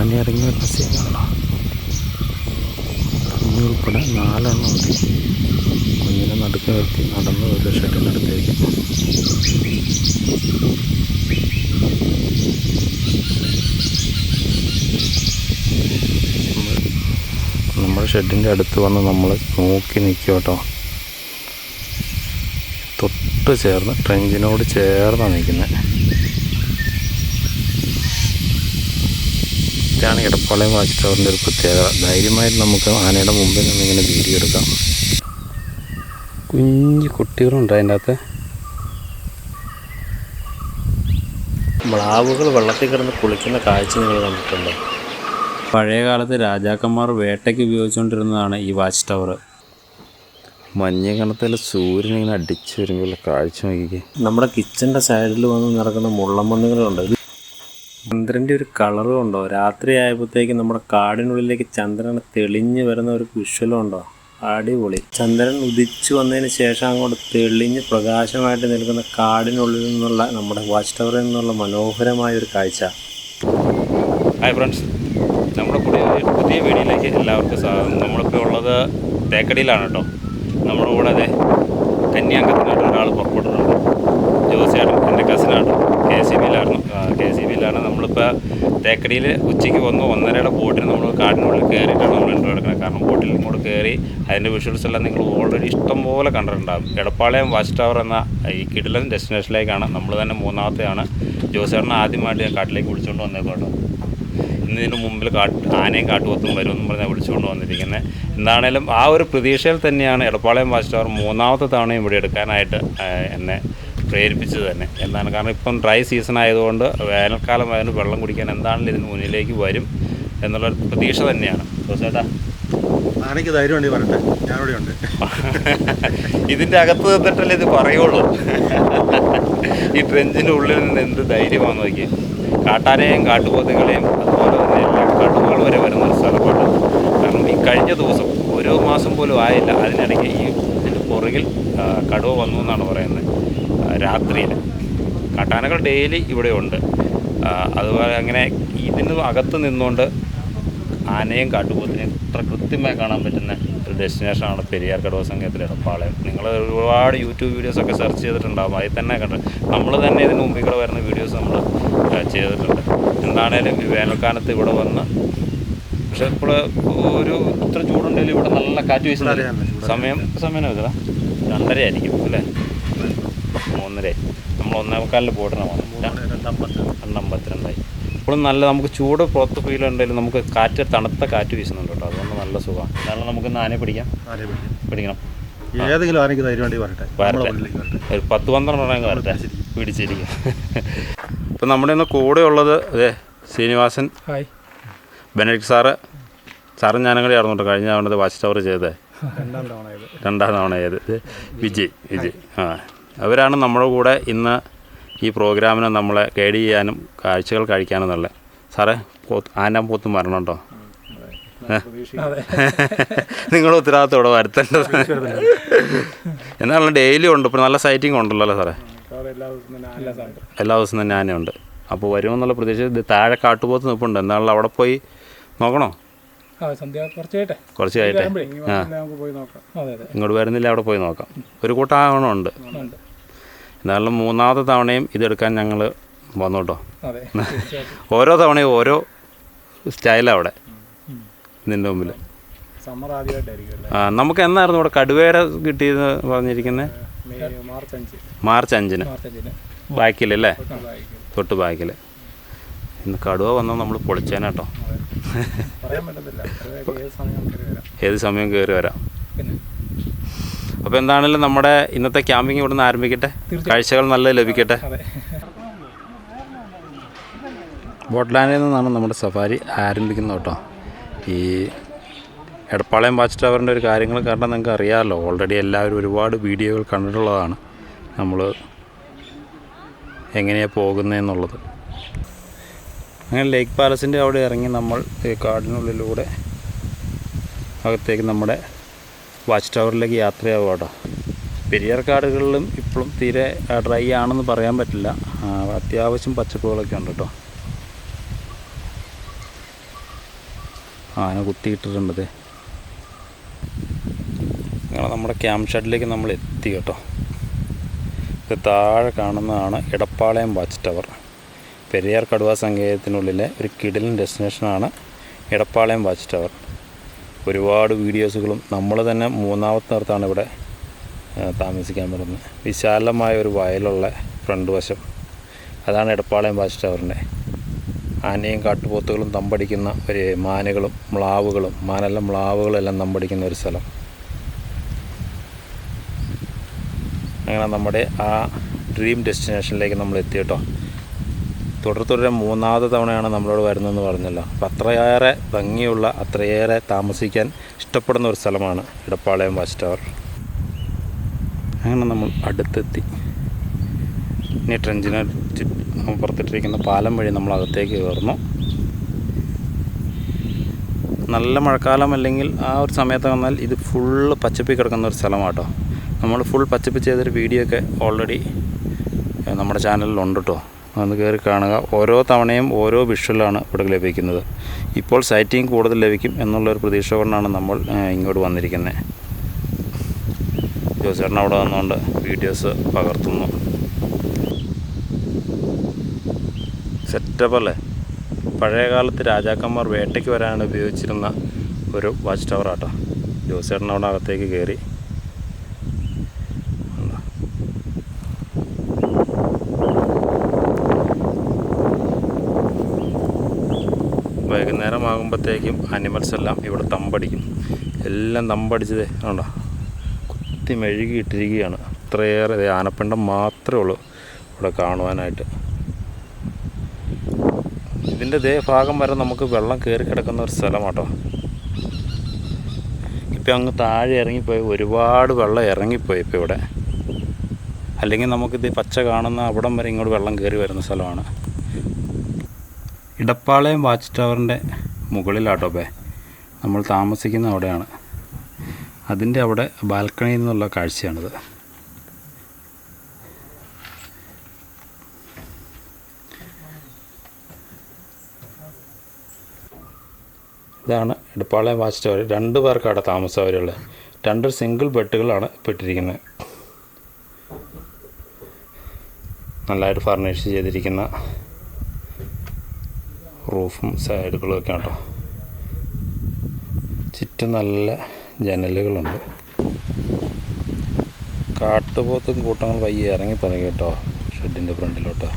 ആന ഇറങ്ങി വരുന്ന സീനാണോ കുഞ്ഞു ഉൾപ്പെടെ നാലെണ്ണം ഉണ്ട്. കുഞ്ഞിനെ നടുക്ക് നിർത്തി നടന്ന് ഒരു ഷെഡിനടുത്തേക്ക് നമ്മുടെ ഷെഡിന്റെ അടുത്ത് വന്ന് നമ്മൾ നോക്കി നിൽക്കും കേട്ടോ തൊട്ട് ചേർന്ന് ട്രെഞ്ചിനോട് ചേർന്നാണ് നിൽക്കുന്നത് ഇതാണ് ഇടപ്പാളയം വാച്ച് ടവറിന്റെ ഒരു പ്രത്യേകത. ധൈര്യമായിട്ട് നമുക്ക് ആനയുടെ മുമ്പിൽ നിന്ന് ഇങ്ങനെ വീഡിയോ എടുക്കാം. കുഞ്ഞു കുട്ടികളുണ്ട് അതിന്റെ അകത്ത്. മ്ലാവുകൾ വെള്ളത്തിൽ കിടന്ന് കുളിക്കുന്ന കാഴ്ച നിങ്ങൾ കണ്ടിട്ടുണ്ടോ? പഴയ കാലത്ത് രാജാക്കന്മാർ വേട്ടയ്ക്ക് ഉപയോഗിച്ചുകൊണ്ടിരുന്നതാണ് ഈ വാച്ച് ടവർ മഞ്ഞകണത്തിൽ സൂര്യൻ ഇങ്ങനെ അടിച്ചു വരുമ്പോൾ കാഴ്ച നോക്കിക്കേ. നമ്മുടെ കിച്ചന്റെ സൈഡിൽ വന്ന് നടക്കുന്ന മുള്ളമണ്ണുകളുണ്ട് ചന്ദ്രന്റെ ഒരു കളറും ഉണ്ടോ? രാത്രി ആയപ്പോഴത്തേക്ക് നമ്മുടെ കാടിനുള്ളിലേക്ക് ചന്ദ്രൻ തെളിഞ്ഞു വരുന്ന ഒരു വിഷ്വലും ഉണ്ടോ? അടിപൊളി. ചന്ദ്രൻ ഉദിച്ചു വന്നതിന് ശേഷം അങ്ങോട്ട് തെളിഞ്ഞ് പ്രകാശമായിട്ട് നിൽക്കുന്ന കാടിനുള്ളിൽ നിന്നുള്ള നമ്മുടെ വാച്ച് ടവറിൽ നിന്നുള്ള മനോഹരമായ ഒരു കാഴ്ച. ഹായ് ഫ്രണ്ട്സ് നമ്മുടെ പുതിയ പുതിയ വീടിലേക്ക് എല്ലാവർക്കും സ്വാഗതം. നമ്മളിപ്പോൾ ഉള്ളത് തേക്കടിയിലാണ് കേട്ടോ. നമ്മുടെ കൂടെ അതെ ഒരാൾ പുറപ്പെട്ടിട്ടുണ്ട്. ജോസിയാണ് എന്റെ കസിനാണ് കെ സി ബിയിലായിരുന്നു. കെ സി ബിയിലാണ് നമ്മളിപ്പോൾ തേക്കടിയിൽ ഉച്ചയ്ക്ക് വന്നു. ഒന്നരയുടെ ബോട്ടിന് നമ്മൾ കാടിനുള്ളിൽ കയറിയിട്ടാണ് നമ്മൾ ഇൻട്രോ എടുക്കുന്നത്. കാരണം ബോട്ടിൽ ഇങ്ങോട്ട് കയറി അതിന്റെ വിഷ്വൽസ് എല്ലാം നിങ്ങൾ ഓൾറെഡി ഇഷ്ടം പോലെ കണ്ടിട്ടുണ്ടാകും എടപ്പാളയം വാച്ച് ടവർ എന്ന ഈ കിടിലൻ ഡെസ്റ്റിനേഷനിലേക്കാണ് നമ്മൾ തന്നെ മൂന്നാമത്തെയാണ്. ജോസേട്ടനെ ആദ്യമായിട്ട് ഞാൻ കാട്ടിലേക്ക് വിളിച്ചുകൊണ്ട് വന്നേക്കോട്ടോ ഇന്ന് ഇതിന് മുമ്പിൽ കാട്ട് ആനയും കാട്ടുപോത്തും വരുമെന്നും പറഞ്ഞാൽ വിളിച്ചുകൊണ്ട് വന്നിരിക്കുന്നത് എന്താണേലും ആ ഒരു പ്രതീക്ഷയിൽ തന്നെയാണ് എടപ്പാളയം വാച്ച് ടവർ മൂന്നാമത്തെ തവണയും ഇവിടെ എടുക്കാനായിട്ട് എന്നെ പ്രേരിപ്പിച്ചത് തന്നെ. എന്താണ് കാരണം ഇപ്പം ഡ്രൈ സീസൺ ആയതുകൊണ്ട് വേനൽക്കാലം ആയതുകൊണ്ട് വെള്ളം കുടിക്കാൻ എന്താണെങ്കിലും ഇതിന് മുന്നിലേക്ക് വരും എന്നുള്ളൊരു പ്രതീക്ഷ തന്നെയാണ്. ചേട്ടാ. ആനയ്ക്ക് ധൈര്യം വേണ്ടി പറയട്ടെ ഞാനിവിടെ ഉണ്ട്. ഇതിന്റെ അകത്ത് നിന്നിട്ടല്ലേ ഇത് പറയുള്ളൂ. ഈ ട്രെഞ്ചിന്റെ ഉള്ളിൽ നിന്ന് എന്ത് ധൈര്യമാണെന്ന് നോക്കി കാട്ടാനയും കാട്ടുപോത്തുകളെയും അതുപോലെ തന്നെ എല്ലാ കാട്ടുകൾ വരെ വരുന്ന ഒരു സ്ഥലമാണ്. കാരണം ഈ കഴിഞ്ഞ ദിവസം ഒരു മാസം പോലും ആയില്ല. അതിനിടയ്ക്ക് ഈ ഇതിന്റെ പുറകിൽ കടുവ വന്നു എന്നാണ് പറയുന്നത്. രാത്രിയിൽ കാട്ടാനകൾ ഡെയിലി ഇവിടെ ഉണ്ട്. അതുപോലെ അങ്ങനെ ഇതിന് അകത്ത് നിന്നുകൊണ്ട് ആനയും കാട്ടുപോത്തിനെയും ഇത്ര കൃത്യമായി കാണാൻ പറ്റുന്ന ഒരു ഡെസ്റ്റിനേഷനാണ് പെരിയാർ കടുവ സംഘത്തിലെ ഇടപ്പാളയം നിങ്ങൾ ഒരുപാട് യൂട്യൂബ് വീഡിയോസൊക്കെ സെർച്ച് ചെയ്തിട്ടുണ്ടാകും അതിൽ തന്നെ കണ്ട് നമ്മൾ തന്നെ ഇതിന് മുമ്പിൽ കൂടെ വരുന്ന വീഡിയോസ് നമ്മൾ ചെയ്തിട്ടുണ്ട്. എന്താണേലും ഈ വേനൽക്കാലത്ത് ഇവിടെ വന്ന് പക്ഷെ ഇപ്പോൾ ഒരു ഇത്ര ചൂടുണ്ടെങ്കിലും ഇവിടെ നല്ല കാറ്റ് വീശുന്നില്ല സമയം സമയം രണ്ടര ആയിരിക്കും അല്ലേ? നമ്മൾ ഒന്നേക്കാലിൽ രണ്ടമ്പത്ത് രണ്ടമ്പത്തിരണ്ടായി ഇപ്പോഴും നല്ല നമുക്ക് ചൂട് പുറത്ത് ഫീൽ ഉണ്ടെങ്കിലും നമുക്ക് കാറ്റ് തണുത്ത കാറ്റ് വീശുന്നുണ്ട് കേട്ടോ. അതുകൊണ്ട് നല്ല സുഖമാണ്. കാരണം നമുക്ക് ആനയെ പിടിക്കാം. പിടിക്കണം. ഏതെങ്കിലും ആനയ്ക്ക് ധൈര്യം വേണ്ടി പറയട്ടെ വരട്ടെ. ഒരു പത്ത് പന്ത്രണ്ടെണ്ണം വരട്ടെ. പിടിച്ചിരിക്കും. ഇപ്പം നമ്മുടെ ഇന്ന് കൂടെ ഉള്ളത് അതെ ശ്രീനിവാസൻ. ഹായ്. Benedict sir. സാറും ഞാനും കൂടി ആയിരുന്നു കേട്ടോ കഴിഞ്ഞ തവണ വാച്ച് ടവർ ചെയ്തേ രണ്ടാം തവണ ഇത്. രണ്ടാം തവണ ചെയ്ത് ഇത് വിജയ് വിജയ്. ആ. അവരാണ് നമ്മുടെ കൂടെ ഇന്ന് ഈ പ്രോഗ്രാമിനെ നമ്മളെ ഗൈഡ് ചെയ്യാനും കാഴ്ചകൾ കഴിക്കാനും എന്നുള്ളത് സാറേ പോത്ത് ആന പോത്തും വരണം കേട്ടോ നിങ്ങൾ ഉത്തരവാദിത്തോടെ വരുത്തേണ്ടത്. എന്നാലും ഡെയിലി ഉണ്ട് ഇപ്പോൾ നല്ല സൈറ്റിംഗ് ഉണ്ടല്ലോ സാറേ. എല്ലാ ദിവസവും തന്നെ ആനയുണ്ട്. അപ്പോൾ വരുമെന്നുള്ള പ്രതീക്ഷ ഇത് താഴെ കാട്ടുപോത്ത് നിൽപ്പുണ്ട് എന്നാലും അവിടെ പോയി നോക്കണോ? കുറച്ച് കഴിയട്ടെ ആ. ഇങ്ങോട്ട് വരുന്നില്ല അവിടെ പോയി നോക്കാം. ഒരു കൂട്ടം ആവണമുണ്ട് എന്നാലും മൂന്നാമത്തെ തവണയും ഇതെടുക്കാൻ ഞങ്ങൾ വന്നു കേട്ടോ ഓരോ തവണയും ഓരോ സ്റ്റൈലാണ് അവിടെ നിന്റെ മുമ്പിൽ നമുക്ക് എന്നായിരുന്നു ഇവിടെ കടുവേര കിട്ടിയെന്ന് പറഞ്ഞിരിക്കുന്നത് മാർച്ച് അഞ്ച്. മാർച്ച് അഞ്ചിന്. ബാക്കിലല്ലേ തൊട്ട് ബാക്കിൽ ഇന്ന് കടുവ വന്നാൽ നമ്മൾ പൊളിച്ചേനെ കേട്ടോ അതെ. പറയാൻ പറ്റത്തില്ല. അത് ഏത് സമയം കയറി വരാം ഏത് സമയം കയറി വരാം പിന്നെ അപ്പോൾ എന്താണെങ്കിലും നമ്മുടെ ഇന്നത്തെ ക്യാമ്പിംഗ് ഇവിടെ നിന്ന് ആരംഭിക്കട്ടെ കാഴ്ചകൾ നല്ല ലഭിക്കട്ടെ. ബോട്ട്ലാൻഡിൽ നിന്നാണ് നമ്മുടെ സഫാരി ആരംഭിക്കുന്നത് കേട്ടോ. ഈ എടപ്പാളയം വാച്ച് ടവറിന്റെ ഒരു കാര്യങ്ങൾ കാരണം നിങ്ങൾക്ക് അറിയാമല്ലോ. ഓൾറെഡി എല്ലാവരും ഒരുപാട് വീഡിയോകൾ കണ്ടിട്ടുള്ളതാണ് നമ്മൾ എങ്ങനെയാണ് പോകുന്നതെന്നുള്ളത് അങ്ങനെ ലേക്ക് പാലസിന്റെ അവിടെ ഇറങ്ങി നമ്മൾ ഈ കാടിനുള്ളിലൂടെ അകത്തേക്ക് നമ്മുടെ വാച്ച് ടവറിലേക്ക് യാത്രയാവുക കേട്ടോ പെരിയാർ കാടുകളിലും ഇപ്പോഴും തീരെ ഡ്രൈ ആണെന്ന് പറയാൻ പറ്റില്ല. അത്യാവശ്യം പച്ചപ്പുകളൊക്കെ ഉണ്ട് കേട്ടോ. ആന കുത്തിയിട്ടിട്ടുണ്ട് അങ്ങനെ നമ്മുടെ ക്യാമ്പ് ഷെഡിലേക്ക് നമ്മൾ എത്തി കേട്ടോ. ഇത് താഴെ കാണുന്നതാണ് ഇടപ്പാളയം വാച്ച് ടവർ. പെരിയാർ കടുവ സങ്കേതത്തിനുള്ളിലെ ഒരു കിടിലൻ ഡെസ്റ്റിനേഷനാണ് ഇടപ്പാളയം വാച്ച് ടവർ. ഒരുപാട് വീഡിയോസുകളും നമ്മൾ തന്നെ മൂന്നാമത്തെ നിർത്താണ് ഇവിടെ താമസിക്കാൻ പറ്റുന്നത് വിശാലമായ ഒരു വയലുള്ള ഫ്രണ്ട് വശം. അതാണ് എടപ്പാളയം വാച്ച് ടവറിന്റെ. ആനയും കാട്ടുപോത്തുകളും തമ്പടിക്കുന്ന ഒരു മാനുകളും മ്ലാവുകളും മാനല്ല മ്ലാവുകളെല്ലാം തമ്പടിക്കുന്ന ഒരു സ്ഥലം. അങ്ങനെ നമ്മുടെ ആ ഡ്രീം ഡെസ്റ്റിനേഷനിലേക്ക് നമ്മൾ എത്തി കേട്ടോ. തുടർ മൂന്നാമത്തെ തവണയാണ് നമ്മളോട് വരുന്നതെന്ന് പറഞ്ഞല്ലോ. അപ്പം അത്രയേറെ ഭംഗിയുള്ള അത്രയേറെ താമസിക്കാൻ ഇഷ്ടപ്പെടുന്ന ഒരു സ്ഥലമാണ് ഇടപ്പാളയം വാച്ച് ടവർ. അങ്ങനെ നമ്മൾ അടുത്തെത്തി. ഇനി ട്രെഞ്ചിന് പുറത്തിട്ടിരിക്കുന്ന പാലം വഴി നമ്മൾ അകത്തേക്ക് കയറുന്നു. നല്ല മഴക്കാലം അല്ലെങ്കിൽ ആ ഒരു സമയത്ത് വന്നാൽ ഇത് ഫുള്ള് പച്ചപ്പി കിടക്കുന്ന ഒരു സ്ഥലമാട്ടോ. നമ്മൾ ഫുൾ പച്ചപ്പി ചെയ്തൊരു വീഡിയോ ഒക്കെ ഓൾറെഡി നമ്മുടെ ചാനലിലുണ്ട് കേട്ടോ അതൊന്ന് കയറി കാണുക. ഓരോ തവണയും ഓരോ വിഷ്വലാണ് ഇവിടെ ലഭിക്കുന്നത്. ഇപ്പോൾ സൈറ്റിംഗ് കൂടുതൽ ലഭിക്കും എന്നുള്ളൊരു പ്രതീക്ഷ കൊണ്ടാണ് നമ്മൾ ഇങ്ങോട്ട് വന്നിരിക്കുന്നത് ജോസേട്ടൻ അവിടെ വന്നുകൊണ്ട് വീഡിയോസ് പകർത്തുന്നു. സെറ്റപ്പ് അല്ലേ? പഴയ കാലത്ത് രാജാക്കന്മാർ വേട്ടയ്ക്ക് വരാനാണ് ഉപയോഗിച്ചിരുന്ന ഒരു വാച്ച് ടവർ ആട്ടോ. ജോസേട്ടൻ അവിടെ അകത്തേക്ക് കയറി കണ്ടോ? വൈകുന്നേരം ആകുമ്പോഴത്തേക്കും അനിമൽസ് എല്ലാം ഇവിടെ തമ്പടിക്കും. എല്ലാം തമ്പടിച്ചത് കണ്ടോ? കുത്തി മെഴുകി ഇട്ടിരിക്കുകയാണ് അത്രയേറെ ആനപ്പിണ്ടം മാത്രമേ ഉള്ളൂ ഇവിടെ കാണുവാനായിട്ട്. ഇതിന്റെ ദേ ഭാഗം വരെ നമുക്ക് വെള്ളം കയറി കിടക്കുന്ന ഒരു സ്ഥലമാട്ടോ. ഇപ്പം അങ്ങ് താഴെ ഇറങ്ങിപ്പോയി ഒരുപാട് വെള്ളം ഇറങ്ങിപ്പോയി ഇപ്പോൾ ഇവിടെ. അല്ലെങ്കിൽ നമുക്കിത് പച്ച കാണുന്ന അവിടം വരെ ഇങ്ങോട്ട് വെള്ളം കയറി വരുന്ന സ്ഥലമാണ്. ഇടപ്പാളയം വാച്ച് ടവറിന്റെ മുകളിലാട്ടോ ബേ നമ്മൾ താമസിക്കുന്ന അവിടെയാണ്. അതിന്റെ അവിടെ ബാൽക്കണിയിൽ നിന്നുള്ള കാഴ്ചയാണിത്. ഇതാണ് ഇടപ്പാളയം വാച്ച് ടവർ. രണ്ട് പേർക്കാണ് താമസവരുള്ളത് താമസ രണ്ട് സിംഗിൾ ബെഡുകളാണ് പെട്ടിരിക്കുന്നത് നല്ലതായിട്ട് ഫർണിഷ് ചെയ്തിരിക്കുന്ന റൂഫും സൈഡുകളും ഒക്കെ കേട്ടോ ചുറ്റും നല്ല ജനലുകളുണ്ട്. കാട്ടുപോത്തും കൂട്ടങ്ങൾ വയ്യ ഇറങ്ങി തുടങ്ങി കേട്ടോ ഷെഡിന്റെ ഫ്രണ്ടിലോട്ട്.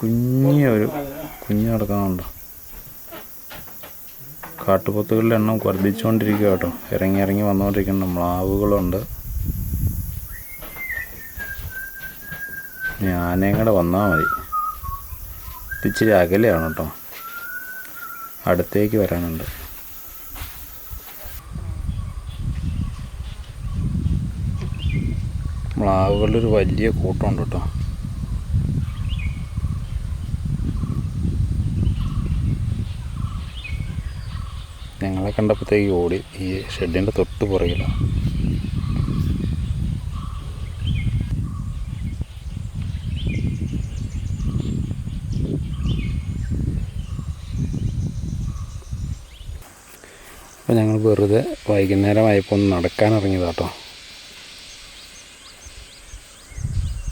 കുഞ്ഞൊരു കുഞ്ഞു കിടക്കുന്നുണ്ടോ കാട്ടുപോത്തുകളുടെ എണ്ണം വർദ്ധിച്ചുകൊണ്ടിരിക്കുക കേട്ടോ. ഇറങ്ങി ഇറങ്ങി വന്നുകൊണ്ടിരിക്കുന്ന. മ്ലാവുകളുണ്ട് ആനയും കൂടെ വന്നാൽ മതി. ഇത്തിരി അകലെയാണ് കേട്ടോ. അടുത്തേക്ക് വരാനുണ്ട്. മ്ലാവുകളുടെ ഒരു വലിയ കൂട്ടമുണ്ട് കേട്ടോ. കണ്ടപ്പോഴത്തേക്ക് ഓടി ഈ ഷെഡിന്റെ തൊട്ട് പുറകിലാണ് അപ്പോൾ ഞങ്ങൾ വെറുതെ വൈകുന്നേരമായപ്പോൾ ഒന്ന് നടക്കാൻ ഇറങ്ങിയതാട്ടോ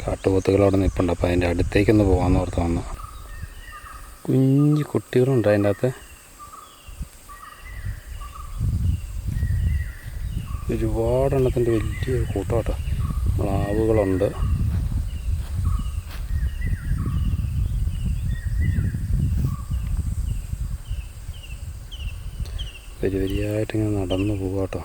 കാട്ടുപോത്തുകൾ അവിടെ നിൽപ്പുണ്ട്. അപ്പോൾ അതിന്റെ അടുത്തേക്കൊന്ന് പോകാമെന്ന് ഓർത്ത് വന്നു. കുഞ്ഞു കുട്ടികളുണ്ട് അതിന്റെ അകത്ത്. ഒരുപാട് വലിയ വലിയൊരു കൂട്ടമാട്ടോ. മ്ലാവുകളുണ്ട് വരി വരിയായിട്ട് ഇങ്ങനെ നടന്നു പോവാട്ടോ.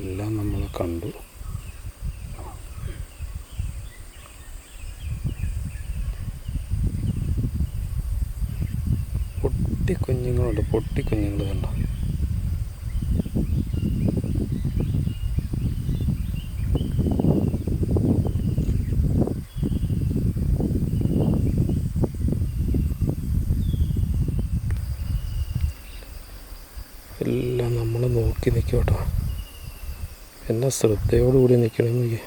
എല്ലാം നമ്മൾ കണ്ടു. പൊട്ടി കുഞ്ഞുങ്ങളുണ്ട് പൊട്ടി കുഞ്ഞുങ്ങൾ കണ്ടോ നമ്മൾ നോക്കി നിൽക്കും കേട്ടോ എന്നാ ശ്രദ്ധയോടുകൂടി നിൽക്കണമെന്ന് നോക്കി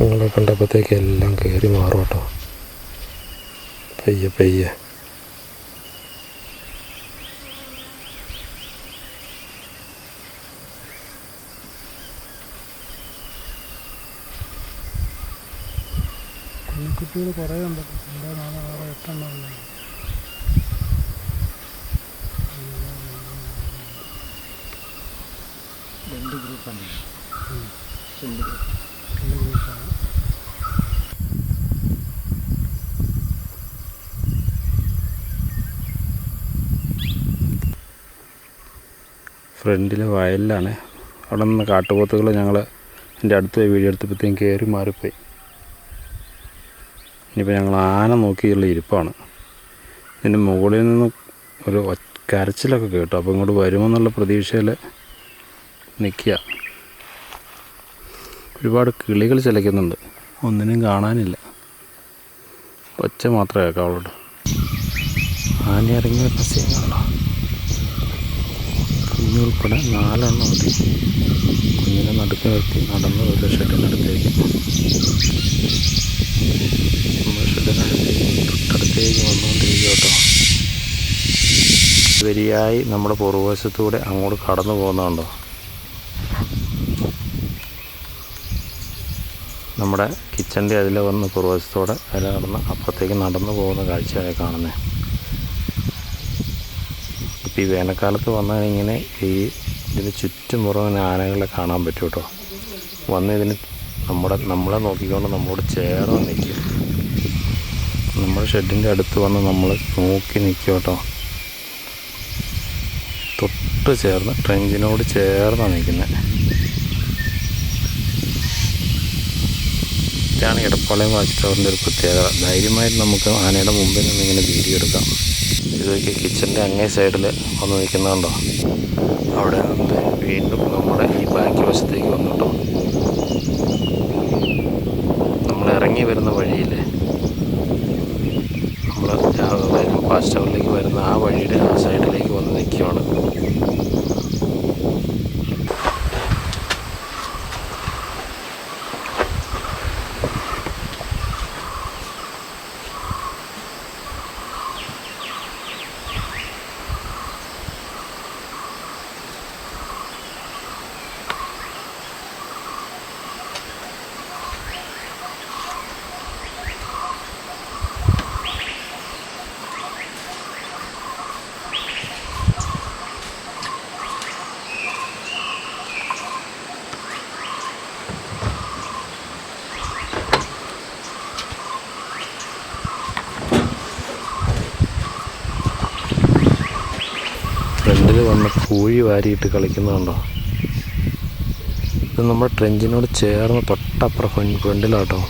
നിങ്ങളെ കണ്ടപ്പോഴത്തേക്ക് എല്ലാം കയറി മാറും കേട്ടോ. പയ്യെ പയ്യെ. കുഞ്ഞിക്കുട്ടികൾ കുറേ ഉണ്ട് രണ്ട് നാല് ആറ് എട്ടെണ്ണം ഉണ്ട്. രണ്ട് ഗ്രൂപ്പാണ്. രണ്ട് ഗ്രൂപ്പാണ്. ഫ്രണ്ടിലെ വയലിലാണ്. അവിടെ നിന്ന് കാട്ടുപോത്തുകൾ ഞങ്ങൾ എന്റെ അടുത്ത് വീഡിയോ എടുത്തപ്പോഴത്തേക്കും കയറി മാറിപ്പോയി. ഇനിയിപ്പോൾ ഞങ്ങൾ ആന നോക്കിയുള്ള ഇരിപ്പാണ്. ഇതിന്റെ മുകളിൽ നിന്ന് ഒരു കരച്ചിലൊക്കെ കേട്ടു. അപ്പോൾ ഇങ്ങോട്ട് വരുമെന്നുള്ള പ്രതീക്ഷയിൽ നിൽക്കുക. ഒരുപാട് കിളികൾ ചിലയ്ക്കുന്നുണ്ട്. ഒന്നിനും കാണാനില്ല. ഒച്ച മാത്രമേ കേൾക്കാവുള്ളൂ. ആന ഇറങ്ങി വരുന്ന കുഞ്ഞുൾപ്പെടെ നാലെണ്ണം ഉണ്ട് കുഞ്ഞിനെ നടുക്ക് നിർത്തി നടന്ന് ഒരു ഷെഡിനടുത്തേക്ക് നമ്മൾ ഷെഡിനടുത്തേക്ക് തൊട്ടടുത്തേക്ക് വന്നുകൊണ്ടിരിക്കുക കേട്ടോ വരിയായി നമ്മുടെ പുറകുവശത്തൂടെ അങ്ങോട്ട് കടന്നു പോകുന്നുണ്ടോ? നമ്മുടെ കിച്ചന്റെ അതിൽ വന്ന് പുറവശത്തോടെ അതിൽ നടന്ന് അപ്പുറത്തേക്ക് നടന്നു പോകുന്ന കാഴ്ചയായി കാണുന്നത് ഇപ്പോൾ ഈ വേനൽക്കാലത്ത് വന്നാൽ ഇങ്ങനെ ഈ ഇതിന് ചുറ്റുമുറം ഇങ്ങനെ ആനകളെ കാണാൻ പറ്റും കേട്ടോ. വന്ന് ഇതിന് നമ്മുടെ നമ്മളെ നോക്കിക്കൊണ്ട് നമ്മളോട് ചേർന്ന് നിൽക്കും. നമ്മുടെ ഷെഡിന്റെ അടുത്ത് വന്ന് നമ്മൾ നോക്കി നിൽക്കും കേട്ടോ. തൊട്ട് ചേർന്ന് ട്രെഞ്ചിനോട് ചേർന്നാണ് നിൽക്കുന്നത് ഇതാണ് ഇടപ്പാളയം വാച്ച് ടവറിന്റെ ഒരു പ്രത്യേകത. ധൈര്യമായിട്ട് നമുക്ക് ആനയുടെ മുമ്പിൽ നിന്ന് ഇങ്ങനെ വീഡിയോ എടുക്കാം. ഇതൊക്കെ കിച്ചന്റെ അങ്ങേ സൈഡിൽ വന്ന് നിൽക്കുന്നുണ്ടോ അവിടെ നിന്ന് വീണ്ടും നമ്മുടെ ഈ ബാക്കി വശത്തേക്ക് വന്നിട്ടോ നമ്മൾ ഇറങ്ങി വരുന്ന വഴിയില്ലേ? നമ്മൾ ഫാസ്റ്റ് ടവറിലേക്ക് വരുന്ന ആ വഴിയുടെ ആ സൈഡിലേക്ക് വന്ന് നിൽക്കുകയാണ് ഫ്രണ്ടിൽ വന്ന് പൂഴി വാരിയിട്ട് കളിക്കുന്നുണ്ടോ ഇത് നമ്മുടെ ട്രെഞ്ചിനോട് ചേർന്ന് തൊട്ടപ്പുറം ഫ്രണ്ട് ഫ്രണ്ടിലാട്ടോ.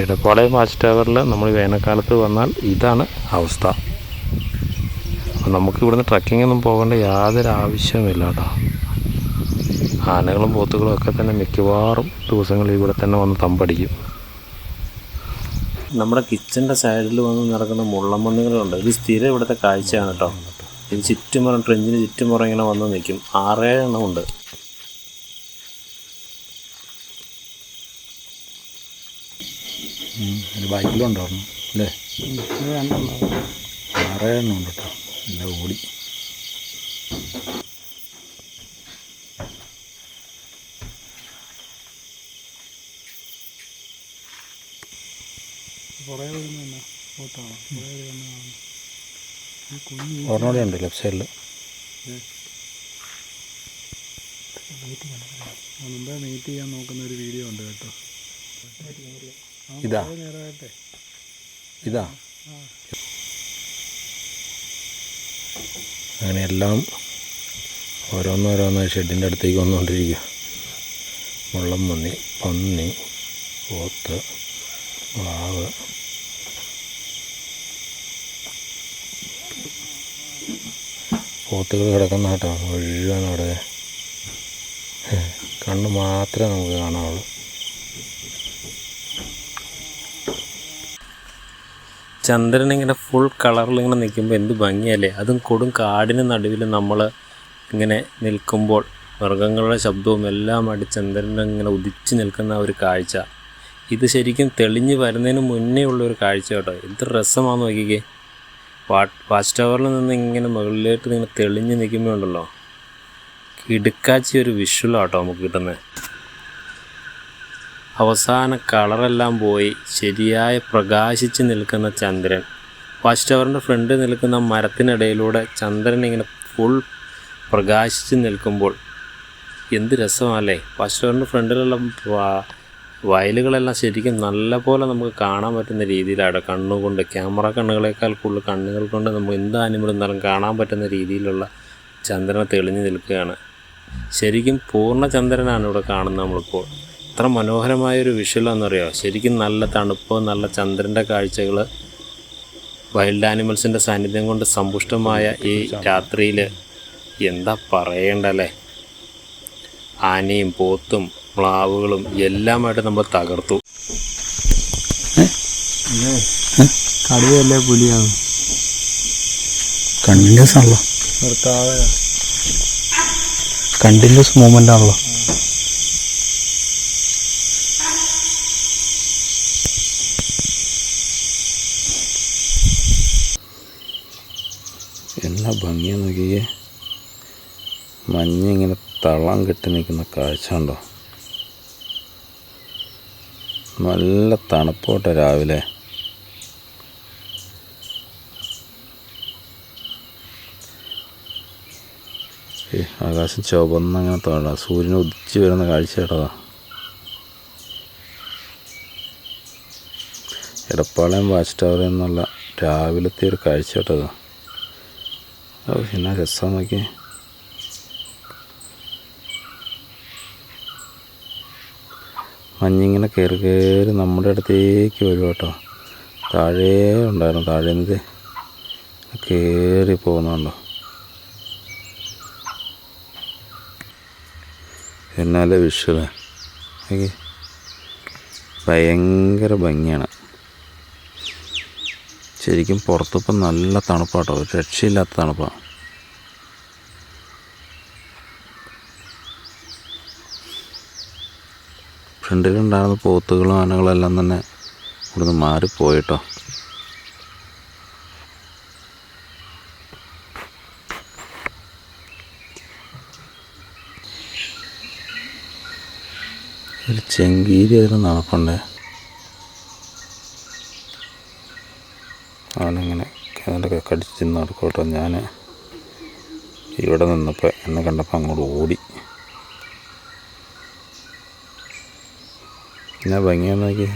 ഇടപ്പാളയം വാച്ച് ടവറിൽ നമ്മൾ വേനൽക്കാലത്ത് വന്നാൽ ഇതാണ് അവസ്ഥ. അപ്പം നമുക്ക് ഇവിടുന്ന് ട്രക്കിംഗ് ഒന്നും പോകേണ്ട യാതൊരു ആവശ്യവുമില്ല കേട്ടോ ആനകളും പോത്തുകളും ഒക്കെ തന്നെ മിക്കവാറും ദിവസങ്ങളിൽ ഇവിടെ തന്നെ വന്ന് തമ്പടിക്കും. നമ്മുടെ കിച്ചന്റെ സൈഡിൽ വന്ന് നടക്കുന്ന മുള്ളമ്പന്നികളുണ്ട് ഇത് സ്ഥിരം ഇവിടുത്തെ കാഴ്ചയാണ് കേട്ടോ. ഇത് ചുറ്റുമുറം ട്രെഞ്ചിന് ചുറ്റുമുറം ഇങ്ങനെ വന്ന് നിൽക്കും ആറേഴ് എണ്ണം ഉണ്ട്. ബൈക്കിലുണ്ടായിരുന്നു അല്ലേ? രണ്ടെണ്ണം എണ്ണം ഉണ്ട് കേട്ടോ. എല്ലാം ഓടി. കുറേ വരുന്ന തന്നെ. ഫോട്ടാണ് കുറേ കുഞ്ഞ് ഒരെണ്ണോടെ ഉണ്ട് ലെഫ്റ്റ് സൈഡിൽ മുമ്പേ മീറ്റ് ചെയ്യാൻ നോക്കുന്ന ഒരു വീഡിയോ ഉണ്ട് കേട്ടോ. ഇതാ? ഇതാ. അങ്ങനെ എല്ലാം ഓരോന്നോരോന്ന് ഷെഡിന്റെ അടുത്തേക്ക് വന്നുകൊണ്ടിരിക്കുക. മുള്ളം പന്നി പന്നി പോത്ത് വാവ് പോത്തുകൾ കിടക്കുന്ന കേട്ടോ. മുഴുവൻ അവിടെ. കണ്ണ് മാത്രമേ നമുക്ക് കാണാവുള്ളൂ. ചന്ദ്രൻ ഇങ്ങനെ ഫുൾ കളറിൽ ഇങ്ങനെ നിൽക്കുമ്പോൾ എന്ത് ഭംഗിയല്ലേ? അതും കൊടും കാടിന് നടുവിൽ നമ്മൾ ഇങ്ങനെ നിൽക്കുമ്പോൾ മൃഗങ്ങളുടെ ശബ്ദവും എല്ലാം എല്ലാമായിട്ട് ചന്ദ്രൻ ഇങ്ങനെ ഉദിച്ചു നിൽക്കുന്ന ഒരു കാഴ്ച. ഇത് ശരിക്കും തെളിഞ്ഞു വരുന്നതിന് മുന്നേ ഉള്ള ഒരു കാഴ്ച കേട്ടോ. എന്ത് രസമാണെന്ന് നോക്കിക്കേ. വാച്ച് ടവറിൽ നിന്ന് ഇങ്ങനെ മുകളിലേക്ക് ഇങ്ങനെ തെളിഞ്ഞ് നിൽക്കുമ്പോൾ ഉണ്ടല്ലോ? കിടുക്കാച്ചി ഒരു വിഷ്വലാട്ടോ നമുക്ക് കിട്ടുന്നത് അവസാന കളറെല്ലാം പോയി ശരിയായ പ്രകാശിച്ച് നിൽക്കുന്ന ചന്ദ്രൻ. വാച്ച് ടവറിന്റെ ഫ്രണ്ട് നിൽക്കുന്ന മരത്തിനിടയിലൂടെ ചന്ദ്രൻ ഇങ്ങനെ ഫുൾ പ്രകാശിച്ച് നിൽക്കുമ്പോൾ എന്ത് രസമല്ലേ? വാച്ച് ടവറിന്റെ ഫ്രണ്ടിലുള്ള വയലുകളെല്ലാം ശരിക്കും നല്ല പോലെ നമുക്ക് കാണാൻ പറ്റുന്ന രീതിയിലാണ് കണ്ണുകൊണ്ട് ക്യാമറ കണ്ണുകളേക്കാൾ കൂടുതൽ കണ്ണുകൾ കൊണ്ട് നമുക്ക് എന്ത് ആനിമൽ എന്നാലും കാണാൻ പറ്റുന്ന രീതിയിലുള്ള ചന്ദ്രനെ തെളിഞ്ഞു നിൽക്കുകയാണ്. ശരിക്കും പൂർണ ചന്ദ്രനാണ് ഇവിടെ കാണുന്നത് നമ്മളിപ്പോൾ. ഇത്ര മനോഹരമായൊരു വിഷ്വലാണെന്നറിയോ ശരിക്കും നല്ല തണുപ്പ് നല്ല ചന്ദ്രന്റെ കാഴ്ചകൾ വൈൽഡ് ആനിമൽസിന്റെ സാന്നിധ്യം കൊണ്ട് സമ്പുഷ്ടമായ ഈ രാത്രിയിൽ എന്താ പറയണ്ടല്ലേ? ആനയും പോത്തും മ്ലാവുകളും എല്ലാമായിട്ട് നമ്മൾ തകർത്തു. കടുവല്ലേ പുലിയാണ് കണ്ടിന്യൂസ് ആണല്ലോ. നിർത്താതെ. കണ്ടിന്യൂസ് മൂവ്മെന്റ് ആണല്ലോ. എല്ലാ ഭംഗിയാ നോക്കിയേ. മഞ്ഞ ഇങ്ങനെ തളം കെട്ടി നിൽക്കുന്ന കാഴ്ച ഉണ്ടോ നല്ല തണുപ്പോട്ടെ രാവിലെ. ഏ, ആകാശം ചുവന്നങ്ങനെ തോടാ സൂര്യൻ ഉദിച്ച് വരുന്ന കാഴ്ച കേട്ടതാ എടപ്പാളയം വാച്ച് ടവറിൽ നിന്നുള്ള രാവിലത്തെ ഒരു കാഴ്ച കേട്ടതാ ഓ രസം നോക്കി മഞ്ഞിങ്ങനെ കയറി കയറി നമ്മുടെ അടുത്തേക്ക് വരും കേട്ടോ. താഴേ ഉണ്ടായിരുന്നു. താഴെ നിന്ന് കയറി പോകുന്നുണ്ടോ എന്നാലെ വിഷുവ ഭയങ്കര ഭംഗിയാണ്. ശരിക്കും പുറത്തിപ്പം നല്ല തണുപ്പാട്ടോ. രക്ഷയില്ലാത്ത തണുപ്പാണ് ഫ്രണ്ടിലുണ്ടായിരുന്ന പോത്തുകളും ആനകളും എല്ലാം തന്നെ ഇവിടുന്ന് മാറിപ്പോയിട്ടോ. ഒരു ചെങ്കീരി അതിൽ നടപ്പുണ്ടേ. അവനിങ്ങനെ അതിന്റെ കടിച്ച് നടക്കോട്ടോ ഞാൻ ഇവിടെ നിന്നപ്പോൾ എന്നെ കണ്ടപ്പോൾ അങ്ങോട്ട് ഓടി. പിന്നെ ഭംഗിയാന്ന് നോക്കി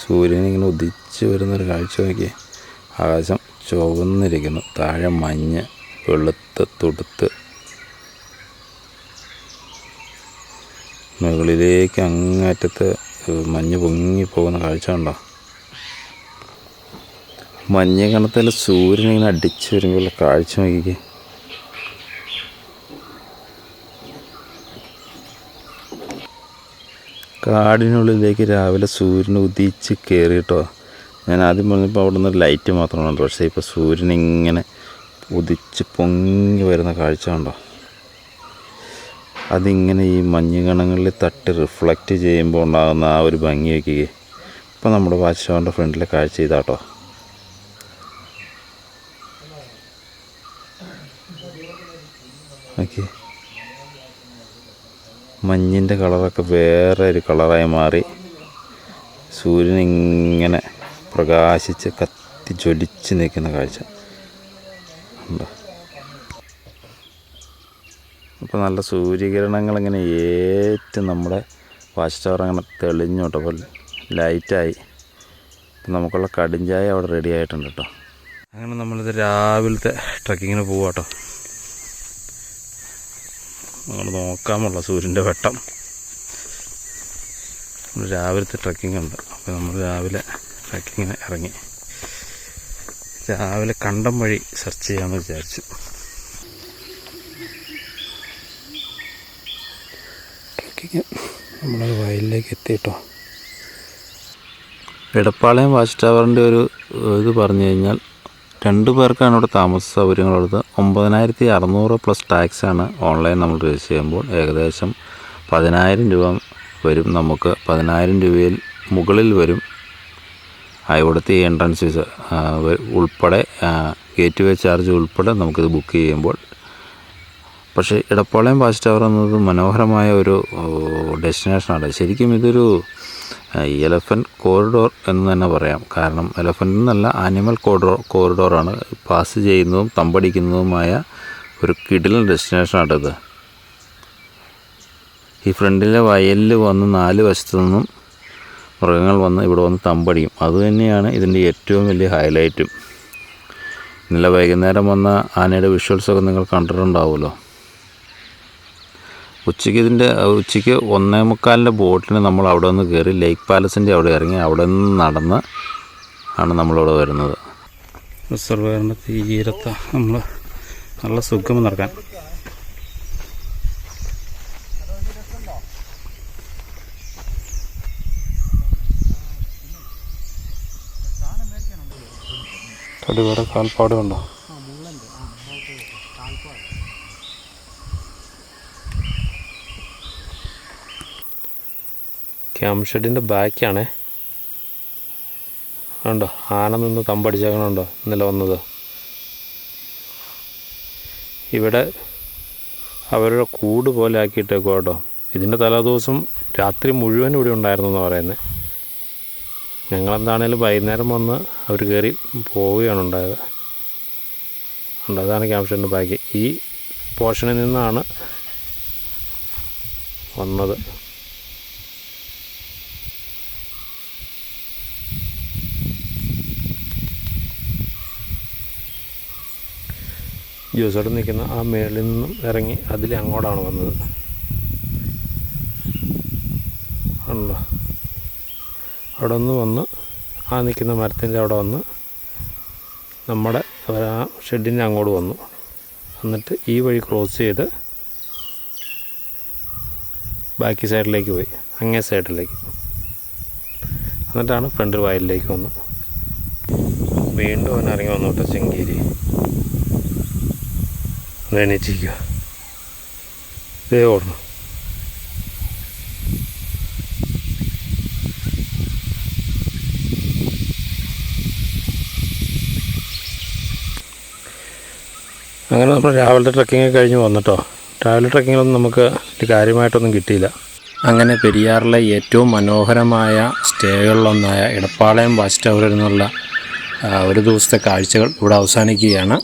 സൂര്യൻ ഇങ്ങനെ ഉദിച്ച് വരുന്നൊരു കാഴ്ച നോക്കി ആകാശം ചുവന്നിരിക്കുന്നു. താഴെ മഞ്ഞ് വെളുത്ത് തുടുത്ത്. മുകളിലേക്ക് അങ്ങേറ്റത്ത് മഞ്ഞ് പൊങ്ങി പോകുന്ന കാഴ്ച ഉണ്ടോ മഞ്ഞ കണത്തിൽ സൂര്യൻ ഇങ്ങനെ അടിച്ചു വരുമ്പോഴുള്ള കാഴ്ച നോക്കിക്കേ. കാടിനുള്ളിലേക്ക് രാവിലെ സൂര്യൻ ഉദിച്ച് കയറിയിട്ടോ ഞാൻ ആദ്യം പറഞ്ഞപ്പോൾ അവിടെ നിന്ന് ലൈറ്റ് മാത്രമാണ് പക്ഷേ ഇപ്പോൾ സൂര്യൻ ഇങ്ങനെ ഉദിച്ച് പൊങ്ങി വരുന്ന കാഴ്ച ഉണ്ടോ അതിങ്ങനെ ഈ മഞ്ഞുകണങ്ങളിൽ തട്ട് റിഫ്ലക്റ്റ് ചെയ്യുമ്പോൾ ഉണ്ടാകുന്ന ആ ഒരു ഭംഗി വയ്ക്കുകയെ ഇപ്പോൾ നമ്മുടെ വാച്ചവന്റെ ഫ്രണ്ടിലെ കാഴ്ച ഇതാട്ടോ ഓക്കെ മഞ്ഞിന്റെ കളറൊക്കെ വേറെ ഒരു കളറായി മാറി. സൂര്യൻ ഇങ്ങനെ പ്രകാശിച്ച് കത്തി ജ്വലിച്ച് നിൽക്കുന്ന കാഴ്ച. അപ്പോൾ നല്ല സൂര്യകിരണങ്ങൾ ഇങ്ങനെ ഏറ്റ് നമ്മുടെ വാച്ച് ടവർ അങ്ങനെ തെളിഞ്ഞു കേട്ടോ അപ്പോൾ ലൈറ്റായി നമുക്കുള്ള കടിഞ്ചായ അവിടെ റെഡി ആയിട്ടുണ്ട് കേട്ടോ. അങ്ങനെ നമ്മളിത് രാവിലത്തെ ട്രക്കിങ്ങിന് പോവാട്ടോ നമ്മൾ നോക്കാമുള്ള സൂര്യന്റെ വെട്ടം. നമ്മൾ രാവിലത്തെ ട്രക്കിംഗ് ഉണ്ട്. അപ്പോൾ നമ്മൾ രാവിലെ ട്രക്കിങ്ങിന് ഇറങ്ങി. രാവിലെ കണ്ടം വഴി സെർച്ച് ചെയ്യാമെന്ന് വിചാരിച്ചു. ട്രക്കിങ് നമ്മളൊരു വയലിലേക്ക് എത്തിയിട്ടോ എടപ്പാളയം വാച്ച് ടവറിന്റെ ഒരു ഇത് പറഞ്ഞു കഴിഞ്ഞാൽ രണ്ട് പേർക്കാണ് ഇവിടെ താമസ സൗകര്യങ്ങളുള്ളത്. ഒമ്പതിനായിരത്തി അറുന്നൂറ് പ്ലസ് ടാക്സാണ് ഓൺലൈൻ നമ്മൾ രജിസ്റ്റർ ചെയ്യുമ്പോൾ ഏകദേശം പതിനായിരം രൂപ വരും നമുക്ക്. പതിനായിരം രൂപയിൽ മുകളിൽ വരും. ഇവിടുത്തെ എൻട്രൻസ് ഫീസ് ഉൾപ്പെടെ ഗേറ്റ് വേ ചാർജ് ഉൾപ്പെടെ നമുക്കിത് ബുക്ക് ചെയ്യുമ്പോൾ. പക്ഷേ ഇടപ്പാളയം വാച്ച് ടവർ എന്നത് മനോഹരമായ ഒരു ഡെസ്റ്റിനേഷനാണ് ശരിക്കും ഇതൊരു എലഫന്റ് കോറിഡോർ എന്ന് തന്നെ പറയാം. കാരണം എലഫന്റ് എന്നല്ല ആനിമൽ കോറിഡോർ കോറിഡോറാണ് പാസ് ചെയ്യുന്നതും തമ്പടിക്കുന്നതുമായ ഒരു കിടിലൻ ഡെസ്റ്റിനേഷനാണ് ഇത് ഈ ഫ്രണ്ടിലെ വയലിൽ വന്ന് നാല് വശത്തു നിന്നും മൃഗങ്ങൾ വന്ന് ഇവിടെ വന്ന് തമ്പടിക്കും. അതുതന്നെയാണ് ഇതിന്റെ ഏറ്റവും വലിയ ഹൈലൈറ്റും ഇന്നലെ വൈകുന്നേരം വന്ന ആനയുടെ വിഷ്വൽസൊക്കെ നിങ്ങൾ കണ്ടിട്ടുണ്ടാവുമല്ലോ. ഉച്ചയ്ക്ക് ഇതിന്റെ ഉച്ചയ്ക്ക് ഒന്നേ മുക്കാലിന്റെ ബോട്ടിന് നമ്മൾ അവിടെ നിന്ന് കയറി ലേക്ക് പാലസിന്റെ അവിടെ ഇറങ്ങി അവിടെ നിന്ന് നടന്ന് ആണ് നമ്മളിവിടെ വരുന്നത്. റിസർവയറിന്റെ തീരത്ത് നമ്മൾ നല്ല സുഖം നടക്കാൻ. കടുവയുടെ കാൽപ്പാടുണ്ടോ? ക്യാമ്പ് ഷെഡിന്റെ ബാക്കാണേ. ഉണ്ടോ ആന നിന്ന് തമ്പടിച്ചേക്കണുണ്ടോ? ഇന്നലെ വന്നത്. ഇവിടെ അവരുടെ കൂട് പോലെ ആക്കിയിട്ടേക്കോ കേട്ടോ. ഇതിന്റെ തലേദിവസം രാത്രി മുഴുവൻ ഇവിടെ ഉണ്ടായിരുന്നു എന്ന് പറയുന്നത് ഞങ്ങളെന്താണേലും വൈകുന്നേരം വന്ന് അവർ കയറി പോവുകയാണ് ഉണ്ടായത്. ഉണ്ട് അതാണ് ബാക്കി. ഈ പോർഷനിൽ നിന്നാണ് വന്നത്. ജ്യൂസോടെ നിൽക്കുന്ന ആ മേളിൽ നിന്നും ഇറങ്ങി അതിൽ അങ്ങോട്ടാണ് വന്നത്. ആണല്ലോ അവിടെ നിന്ന് വന്ന് ആ നിൽക്കുന്ന മരത്തിന്റെ അവിടെ വന്ന് നമ്മുടെ ആ ഷെഡിന്റെ അങ്ങോട്ട് വന്നു. എന്നിട്ട് ഈ വഴി ക്രോസ് ചെയ്ത് ബാക്കി സൈഡിലേക്ക് പോയി. അങ്ങേ സൈഡിലേക്ക്. എന്നിട്ടാണ് ഫ്രണ്ട് വയലിലേക്ക് വന്നു വീണ്ടും അവൻ ഇറങ്ങി വന്നു കേട്ടോ ചെങ്കേരി എണീറ്റിരിക്കുക ഇതേ ഓർമ്മ. അങ്ങനെ നമ്മൾ രാവിലത്തെ ട്രക്കിങ് കഴിഞ്ഞ് വന്നിട്ടോ. രാവിലെ ട്രക്കിങ്ങിലൊന്നും നമുക്ക് കാര്യമായിട്ടൊന്നും കിട്ടിയില്ല. അങ്ങനെ പെരിയാറിലെ ഏറ്റവും മനോഹരമായ സ്റ്റേകളിലൊന്നായ ഇടപ്പാളയം വാച്ച് ടവറിൽ നിന്നുള്ള ഒരു ദിവസത്തെ കാഴ്ചകൾ ഇവിടെ അവസാനിക്കുകയാണ്.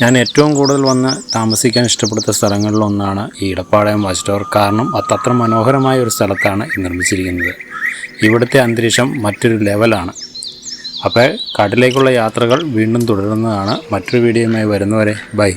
ഞാൻ ഏറ്റവും കൂടുതൽ വന്ന് താമസിക്കാൻ ഇഷ്ടപ്പെടുന്ന സ്ഥലങ്ങളിലൊന്നാണ് ഈ ഇടപ്പാളയം വാച്ച് ടവർ. കാരണം അത് അത്ര മനോഹരമായ ഒരു സ്ഥലത്താണ് നിർമ്മിച്ചിരിക്കുന്നത്. ഇവിടുത്തെ അന്തരീക്ഷം മറ്റൊരു ലെവലാണ് അപ്പോൾ കാട്ടിലേക്കുള്ള യാത്രകൾ വീണ്ടും തുടരുന്നതാണ്. മറ്റൊരു വീഡിയോയുമായി വരുന്നവരെ ബൈ.